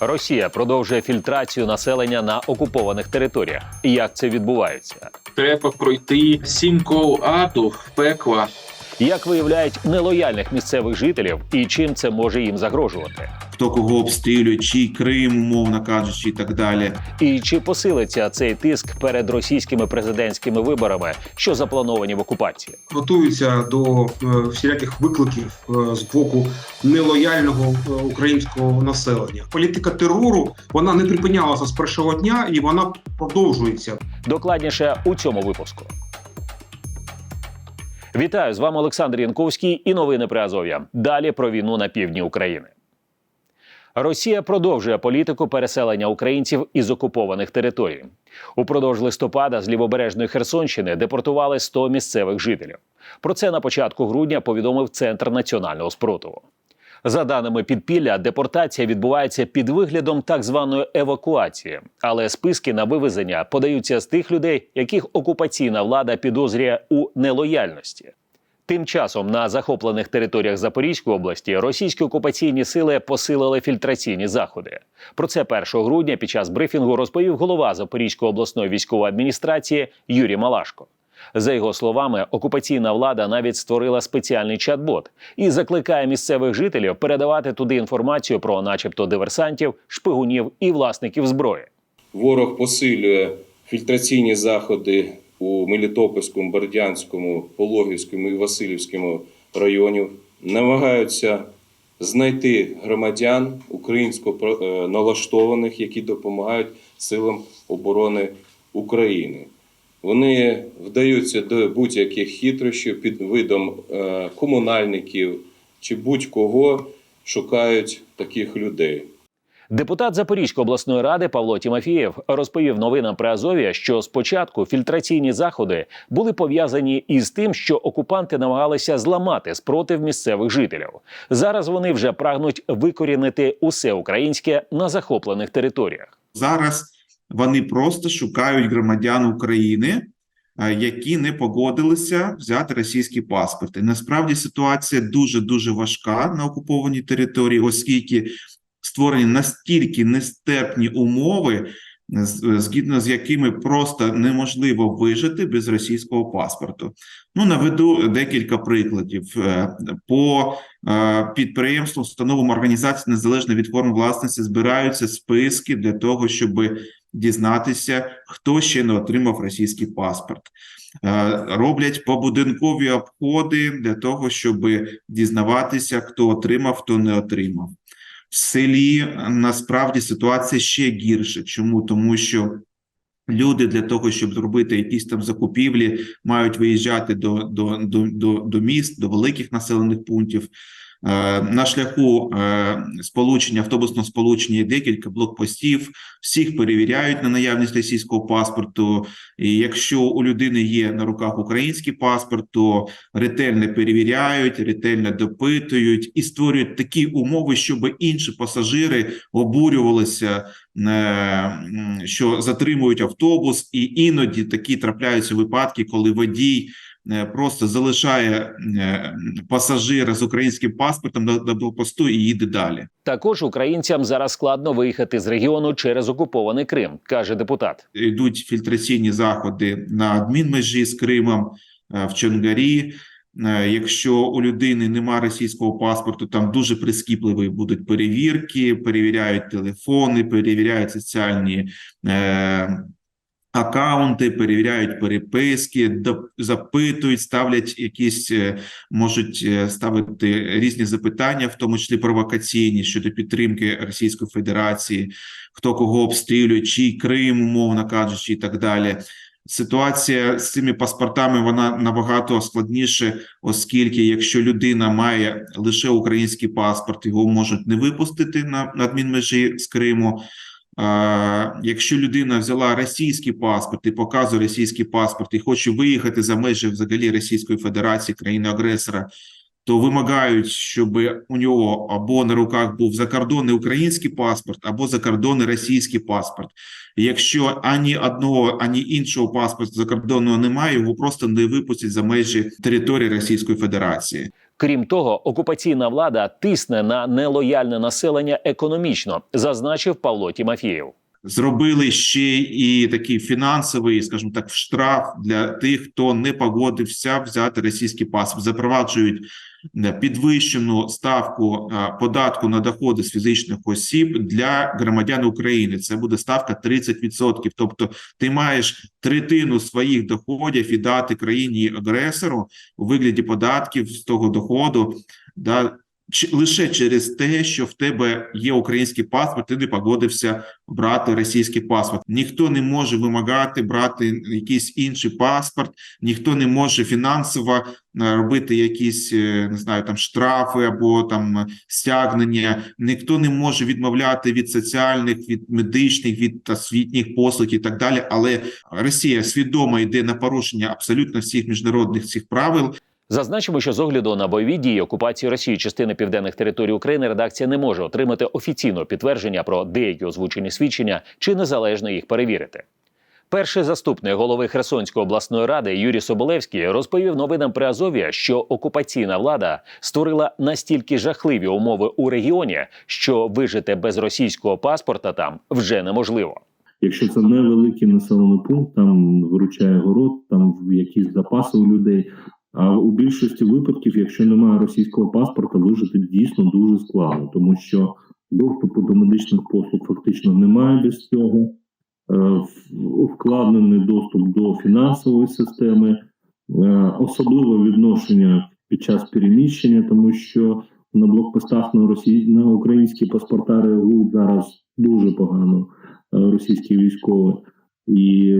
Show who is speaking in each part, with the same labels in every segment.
Speaker 1: Росія продовжує фільтрацію населення на окупованих територіях. Як це відбувається?
Speaker 2: Треба пройти сім кол аду пекла.
Speaker 1: Як виявляють нелояльних місцевих жителів і чим це може їм загрожувати?
Speaker 3: Хто кого обстрілює, чий Крим, умовно кажучи, і так далі.
Speaker 1: І чи посилиться цей тиск перед російськими президентськими виборами, що заплановані в окупації?
Speaker 4: готуються до е, всіляких викликів е, з боку нелояльного е, українського населення. Політика терору вона не припинялася з першого дня і вона продовжується.
Speaker 1: Докладніше у цьому випуску. Вітаю з вами Олександр Янковський і новини при Азов'я. Далі про війну на півдні України. Росія продовжує політику переселення українців із окупованих територій. Упродовж листопада з лівобережної Херсонщини депортували 100 місцевих жителів. Про це на початку грудня повідомив Центр національного спротиву. За даними підпілля, депортація відбувається під виглядом так званої евакуації, але списки на вивезення подаються з тих людей, яких окупаційна влада підозрює у нелояльності. Тим часом на захоплених територіях Запорізької області російські окупаційні сили посилили фільтраційні заходи. Про це 1 грудня під час брифінгу розповів голова Запорізької обласної військової адміністрації Юрій Малашко. За його словами, окупаційна влада навіть створила спеціальний чат-бот і закликає місцевих жителів передавати туди інформацію про, начебто, диверсантів, шпигунів і власників зброї.
Speaker 5: Ворог посилює фільтраційні заходи у Мелітопольському, Бердянському, Пологівському і Васильівському районів, намагаються знайти громадян українсько е, налаштованих, які допомагають силам оборони України. Вони вдаються до будь-яких хитрощів під видом е, комунальників чи будь-кого шукають таких людей.
Speaker 1: Депутат Запорізької обласної ради Павло Тімофієв розповів новинам при Азові, що спочатку фільтраційні заходи були пов'язані із тим, що окупанти намагалися зламати спротив місцевих жителів. Зараз вони вже прагнуть викорінити усе українське на захоплених територіях.
Speaker 3: Зараз вони просто шукають громадян України, е, які не погодилися взяти російські паспорти. Насправді ситуація дуже дуже важка на окупованій території, оскільки створені настільки нестерпні умови, згідно з якими просто неможливо вижити без російського паспорту. Ну наведу декілька прикладів Е, по е, підприємствам, установам організації незалежно від форм власності збираються списки для того, щоб дізнатися, хто ще не отримав російський паспорт. Е, Роблять побудинкові обходи для того, щоб дізнаватися, хто отримав, хто не отримав. В селі насправді ситуація ще гірше. Чому? Тому що люди для того, щоб зробити якісь там закупівлі, мають виїжджати до, до, до, до, до міст, до великих населених пунктів. Е, На шляху е, сполучення, автобусного сполучення декілька блокпостів. Всіх перевіряють на наявність російського паспорту. І якщо у людини є на руках український паспорт, то ретельно перевіряють, ретельно допитують і створюють такі умови, щоб інші пасажири обурювалися, е, що затримують автобус, і іноді такі трапляються випадки, коли водій просто залишає е, пасажира з українським паспортом на, блокпосту і їде далі.
Speaker 1: Також українцям зараз складно виїхати з регіону через окупований Крим, каже депутат.
Speaker 3: йдуть фільтраційні заходи на адмінмежі з Кримом е, в Чонгарі. Е, Якщо у людини немає російського паспорту, там дуже прискіпливі будуть перевірки, перевіряють телефони, перевіряють соціальні е, акаунти, перевіряють переписки, запитують, ставлять якісь, е, можуть е, ставити різні запитання, в тому числі провокаційні щодо підтримки Російської Федерації хто кого обстрілює, чий Крим, умовно кажучи, і так далі. Ситуація з цими паспортами вона набагато складніше, оскільки якщо людина має лише український паспорт, його можуть не випустити на адмінмежі з Криму. А, якщо людина взяла російський паспорт і показує російський паспорт і хоче виїхати за межі взагалі Російської Федерації, країни агресора, то вимагають, щоб у нього або на руках був закордонний український паспорт, або закордонний російський паспорт. Якщо ані одного, ані іншого паспорту закордонного немає, його просто не випустять за межі території Російської Федерації.
Speaker 1: Крім того, окупаційна влада тисне на нелояльне населення економічно, зазначив Павло Тімофєєв.
Speaker 3: Зробили ще і такий фінансовий, скажімо так, штраф для тих, хто не погодився взяти російський паспорт. Запроваджують е, підвищену ставку е, податку на доходи з фізичних осіб для громадян України. Це буде ставка 30%. Тобто, ти маєш третину своїх доходів і дати країні агресору у вигляді податків з того доходу. Да, лише через те, що в тебе є український паспорт, ти не погодився брати російський паспорт. Ніхто не може вимагати брати якийсь інший паспорт, ніхто не може фінансово е, робити якісь е, не знаю там штрафи або там стягнення. Ніхто не може відмовляти від соціальних, від медичних, від освітніх послуг і так далі. Але Росія свідомо йде на порушення абсолютно всіх міжнародних цих правил.
Speaker 1: Зазначимо, що з огляду на бойові дії окупації Росії частини південних територій України редакція не може отримати офіційного підтвердження про деякі озвучені свідчення чи незалежно їх перевірити. Перший заступник голови Херсонської обласної ради Юрій Соболевський розповів новинам при Азові, що окупаційна влада створила настільки жахливі умови у регіоні, що вижити без російського паспорта там вже неможливо.
Speaker 6: Якщо це невеликий населений пункт, там виручає город, там якісь запаси у людей. А у більшості випадків, якщо немає російського паспорта, вижити дійсно дуже складно, тому що доступу до медичних послуг фактично немає без цього. Е, в- Ускладнений доступ до фінансової системи, е, особливе відношення під час переміщення, тому що на блокпостах на росій... на українські паспорта реагують зараз дуже погано е, російські військові. І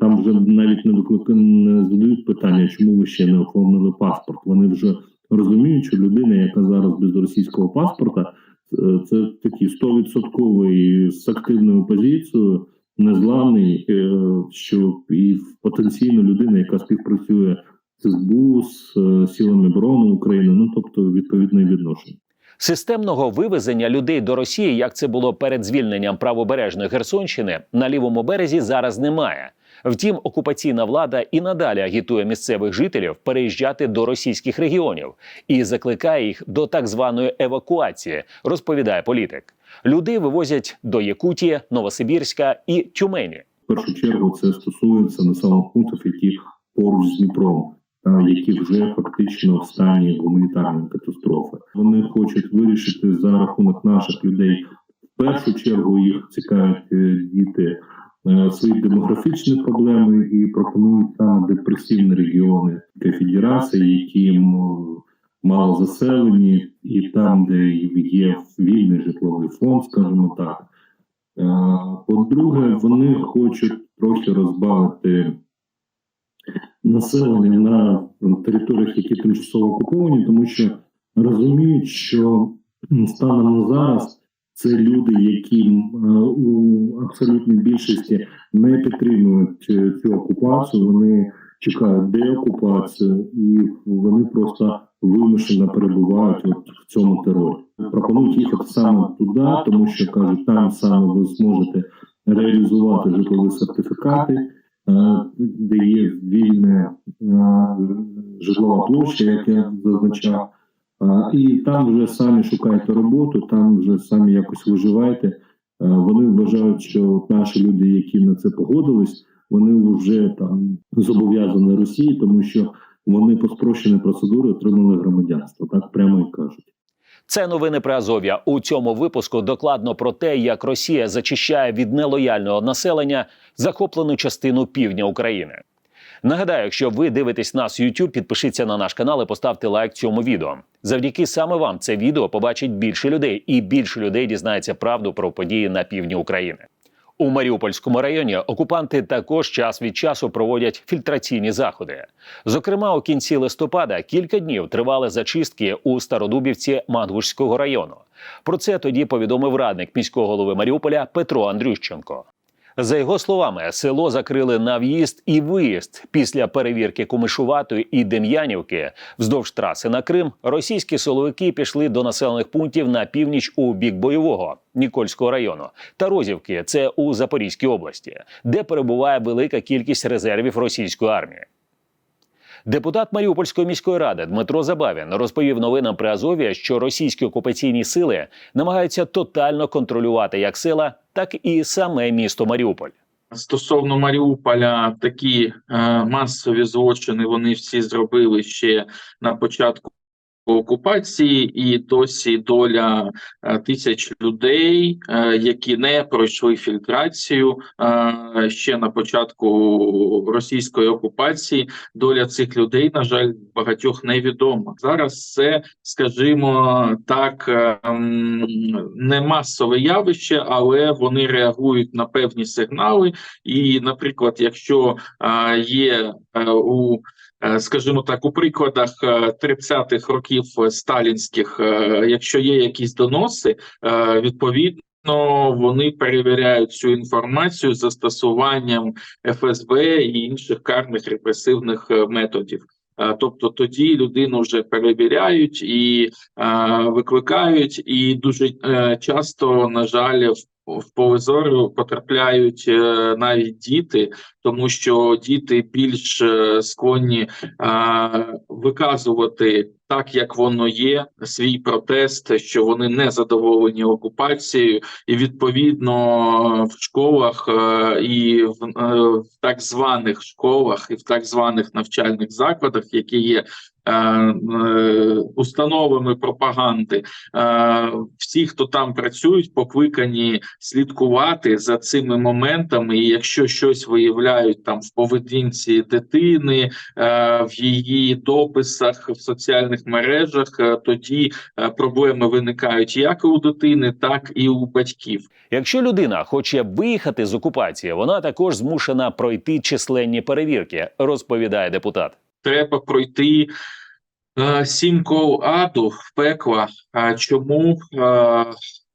Speaker 6: там вже навіть не виклика не задають питання, чому ви ще не оформили паспорт. Вони вже розуміють, що людина, яка зараз без російського паспорта, е, це такий стовідсотковий з активною позицією, незламний, е, що і потенційно людина, яка співпрацює з СБУ, з е, силами оборони України, ну тобто відповідне відношення.
Speaker 1: Системного вивезення людей до Росії, як це було перед звільненням правобережної Херсонщини, на лівому березі зараз немає. Втім, окупаційна влада і надалі агітує місцевих жителів переїжджати до російських регіонів і закликає їх до так званої евакуації, розповідає політик. Людей вивозять до Якутії, Новосибірська і Тюмені.
Speaker 6: В першу чергу це стосується населених пунктів, які поруч з Дніпром, які вже фактично в стані гуманітарної катастрофи. Вони хочуть вирішити за рахунок наших людей. В першу чергу їх цікавлять е, діти е, свої демографічні проблеми і пропонують саме депресивні регіони та федерації, які мало заселені, і там, де є вільний житловий фонд, скажімо так. Е, По-друге, вони хочуть трохи розбавити населення на територіях, які тимчасово окуповані, тому що розуміють, що станом на зараз це люди, які е, у абсолютній більшості не підтримують е, цю окупацію. Вони чекають деокупацію, і вони просто вимушено перебувають от в цьому терорі. Пропонують їхати саме туди, тому що кажуть, там саме ви зможете реалізувати житлові сертифікати, е, де є вільна е, житлова площа, як я зазначав. Е, І там вже самі шукайте роботу, там вже самі якось виживайте. Е, Вони вважають, що наші люди, які на це погодились, вони вже там зобов'язані Росії, тому що вони по спрощеній процедурі отримали громадянство. Так прямо і кажуть.
Speaker 1: Це новини про Азов'я. У цьому випуску докладно про те, як Росія зачищає від нелояльного населення захоплену частину півдня України. Нагадаю, якщо ви дивитесь нас в YouTube, підпишіться на наш канал і поставте лайк цьому відео. Завдяки саме вам це відео побачить більше людей, і більше людей дізнається правду про події на півдні України. У Маріупольському районі окупанти також час від часу проводять фільтраційні заходи. Зокрема, у кінці листопада кілька днів тривали зачистки у Стародубівці Мангушського району. Про це тоді повідомив радник міського голови Маріуполя Петро Андрющенко. За його словами, село закрили на в'їзд і виїзд після перевірки Кумишуватої і Дем'янівки вздовж траси на Крим. Російські силовики пішли до населених пунктів на північ у бік бойового Нікольського району та Розівки. Це у Запорізькій області, де перебуває велика кількість резервів російської армії. Депутат Маріупольської міської ради Дмитро Забавін розповів новинам при Азові, що російські окупаційні сили намагаються тотально контролювати як села, так і саме місто Маріуполь.
Speaker 7: Стосовно Маріуполя, такі е, масові злочини вони всі зробили ще на початку окупації, і досі доля е, тисяч людей, е, які не пройшли фільтрацію е, ще на початку російської окупації. Доля цих людей, на жаль, багатьох невідома. Зараз це, скажімо так, не масове явище, але вони реагують на певні сигнали. І, наприклад, якщо є у Скажімо так, у прикладах е, 30-х років е, сталінських, е, якщо є якісь доноси, е, відповідно вони перевіряють цю інформацію застосуванням ФСБ і інших карних репресивних методів. Тобто тоді людину вже перевіряють і викликають, і дуже часто, на жаль, в поле потрапляють навіть діти, тому що діти більш е, склонні е, виказувати так, як воно є, свій протест, що вони не задоволені окупацією, і відповідно в школах е, і в, в так званих школах, і в так званих навчальних закладах, які є установами пропаганди, всі, хто там працюють, покликані слідкувати за цими моментами. І якщо щось виявляють там в поведінці дитини, е, в її дописах в соціальних мережах, е, тоді е, проблеми виникають як у дитини, так і у батьків.
Speaker 1: Якщо людина хоче виїхати з окупації, вона також змушена пройти численні перевірки, розповідає депутат.
Speaker 7: треба пройти сім кол аду в пекла. А чому?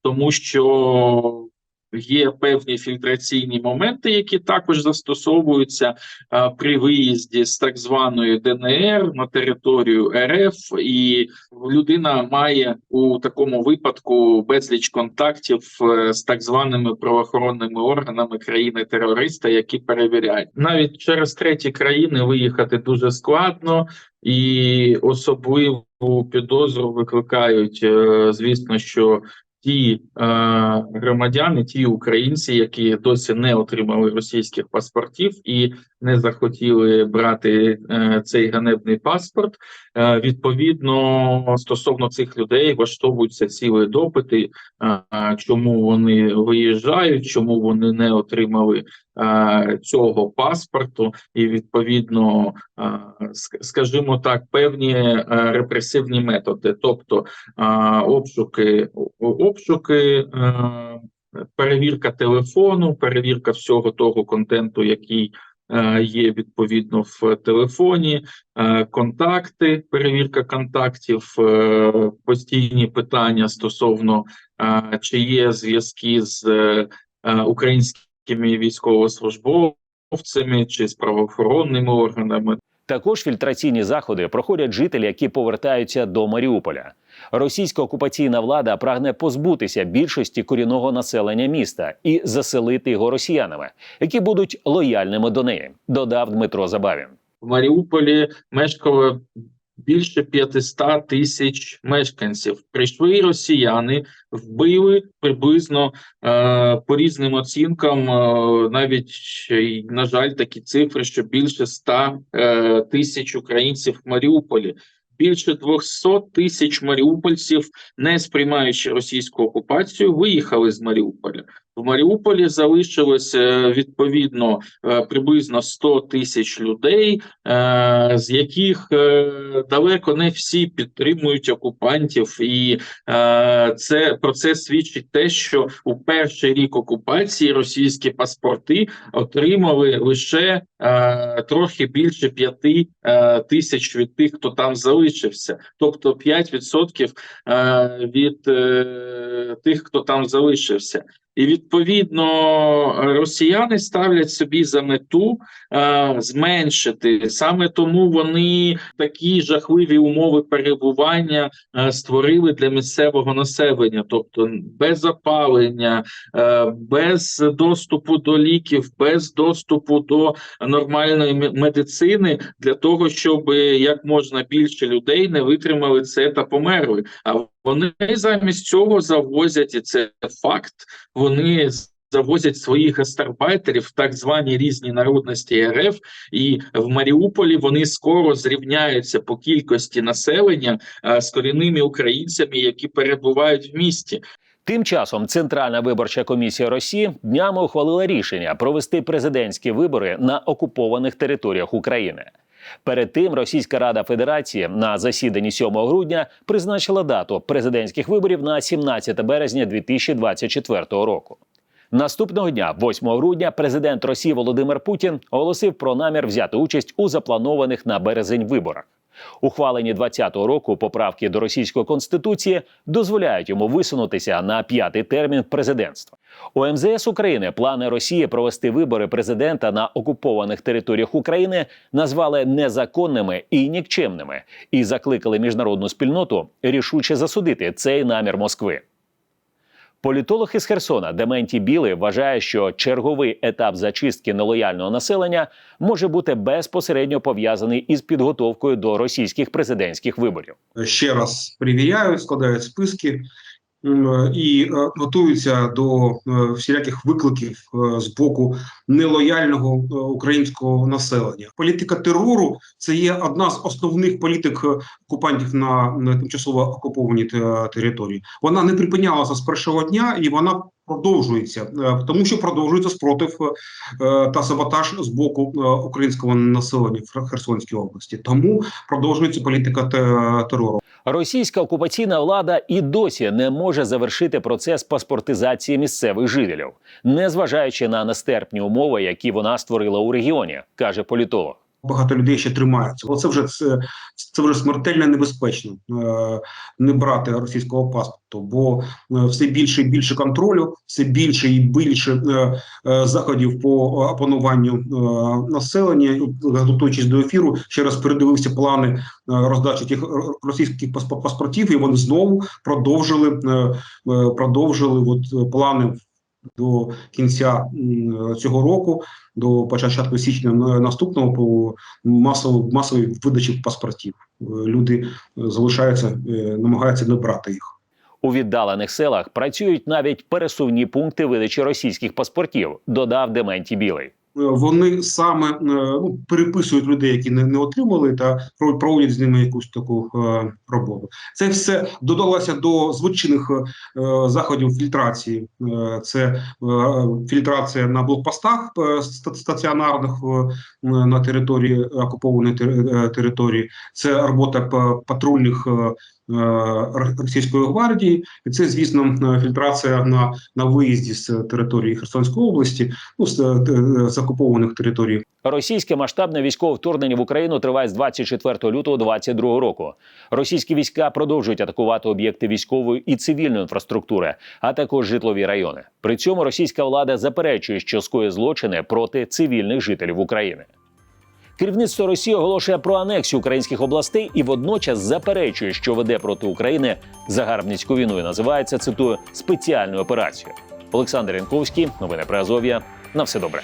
Speaker 7: Тому що є певні фільтраційні моменти, які також застосовуються е, при виїзді з так званої ДНР на територію РФ, і людина має у такому випадку безліч контактів е, з так званими правоохоронними органами країни-терориста, які перевіряють. Навіть через треті країни виїхати дуже складно, і особливу підозру викликають, е, звісно, що ті е, громадяни, ті українці, які досі не отримали російських паспортів і не захотіли брати е, цей ганебний паспорт. Е, відповідно, стосовно цих людей влаштовуються цілі допити, е, чому вони виїжджають, чому вони не отримали цього паспорту, і відповідно, скажімо так, певні репресивні методи, тобто обшуки, обшуки. Перевірка телефону, перевірка всього того контенту, який є відповідно в телефоні, е, контакти, перевірка контактів, е, постійні питання стосовно е, чи є зв'язки з е, е, українськими військовослужбовцями чи з правоохоронними органами.
Speaker 1: Також фільтраційні заходи проходять жителі, які повертаються до Маріуполя. Російська окупаційна влада прагне позбутися більшості корінного населення міста і заселити його росіянами, які будуть лояльними до неї, додав Дмитро Забавін.
Speaker 7: в Маріуполі мешкало більше 500 тисяч мешканців. Прийшли росіяни, вбили приблизно е, по різним оцінкам, е, навіть на жаль, такі цифри, що більше 100 е, тисяч українців в Маріуполі. Більше 200 тисяч маріупольців, не сприймаючи російську окупацію, виїхали з Маріуполя. В Маріуполі залишилось відповідно е, приблизно 100 тисяч людей, е, з яких е, далеко не всі підтримують окупантів, і це про це свідчить те, що у перший рік окупації російські паспорти отримали лише трохи більше 5 е, тисяч від тих, хто там залишився, тобто 5% е, від тих, хто там залишився. І відповідно росіяни ставлять собі за мету е, зменшити саме тому вони такі жахливі умови перебування е, створили для місцевого населення, тобто без опалення, е, без доступу до ліків, без доступу до нормальної медицини для того, щоб як можна більше людей не витримали це та померли. А вони замість цього завозять і це факт. Вони завозять своїх гастарбайтерів, так звані різні народності РФ, і в Маріуполі вони скоро зрівняються по кількості населення з корінними українцями, які перебувають в місті.
Speaker 1: Тим часом Центральна виборча комісія Росії днями ухвалила рішення провести президентські вибори на окупованих територіях України. Перед тим Російська Рада Федерації на засіданні 7 грудня призначила дату президентських виборів на 17 березня 2024 року. Наступного дня, 8 грудня, президент Росії Володимир Путін оголосив про намір взяти участь у запланованих на березень виборах. Ухвалені 20-го року поправки до російської конституції дозволяють йому висунутися на п'ятий термін президентства. У МЗС України плани Росії провести вибори президента на окупованих територіях України назвали незаконними і нікчемними і закликали міжнародну спільноту рішуче засудити цей намір Москви. Політолог із Херсона Дементій Білий вважає, що черговий етап зачистки нелояльного населення може бути безпосередньо пов'язаний із підготовкою до російських президентських виборів.
Speaker 4: ще раз перевіряють, складають списки і е, готуються до е, всіляких викликів е, з боку нелояльного е, українського населення. Політика терору це є одна з основних політик е, окупантів на тимчасово окупованій території. Вона не припинялася з першого дня і вона. Продовжується, е, тому що продовжується спротив е, та саботаж з боку е, українського населення в Херсонській області. Тому продовжується політика те- терору.
Speaker 1: Російська окупаційна влада і досі не може завершити процес паспортизації місцевих жителів, незважаючи на нестерпні умови, які вона створила у регіоні, каже політолог.
Speaker 4: Багато людей ще тримаються. Оце вже це, це вже смертельно небезпечно е, не брати російського паспорту, бо е, все більше і більше контролю, все більше і більше е, заходів по опануванню населення. Готуючись до ефіру, ще раз передивився плани роздачі тих російських паспо- паспортів, і вони знову продовжили продовжили от, плани до кінця цього року, до початку січня наступного по масовій масовій видачі паспортів. Люди е, залишаються, е, намагаються не брати їх.
Speaker 1: У віддалених селах працюють навіть пересувні пункти видачі російських паспортів, додав Дементі Білий.
Speaker 4: Е, Вони саме е, ну, переписують людей, які не, не отримали, та про- проводять з ними якусь таку е, роботу. Це все додалося до звичайних е, заходів фільтрації. Е, це е, фільтрація на блокпостах е, стаціонарних е, на території окупованої е, території. Це робота патрульних. е, Російської гвардії, і це, звісно, е, фільтрація на, на виїзді з території Херсонської області, ну з, е, з окупованих територій.
Speaker 1: Російське масштабне військове вторгнення в Україну триває з 24 лютого 2022 року. Російські війська продовжують атакувати об'єкти військової і цивільної інфраструктури, а також житлові райони. При цьому російська влада заперечує, що скоє злочини проти цивільних жителів України. Керівництво Росії оголошує про анексію українських областей і водночас заперечує, що веде проти України загарбницьку війну і називається цитую спеціальною операцією. Олександр Янковський, новини про Азов'я. На все добре.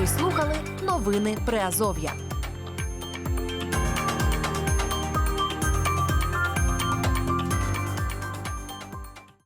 Speaker 8: Ви слухали новини Приазов'я.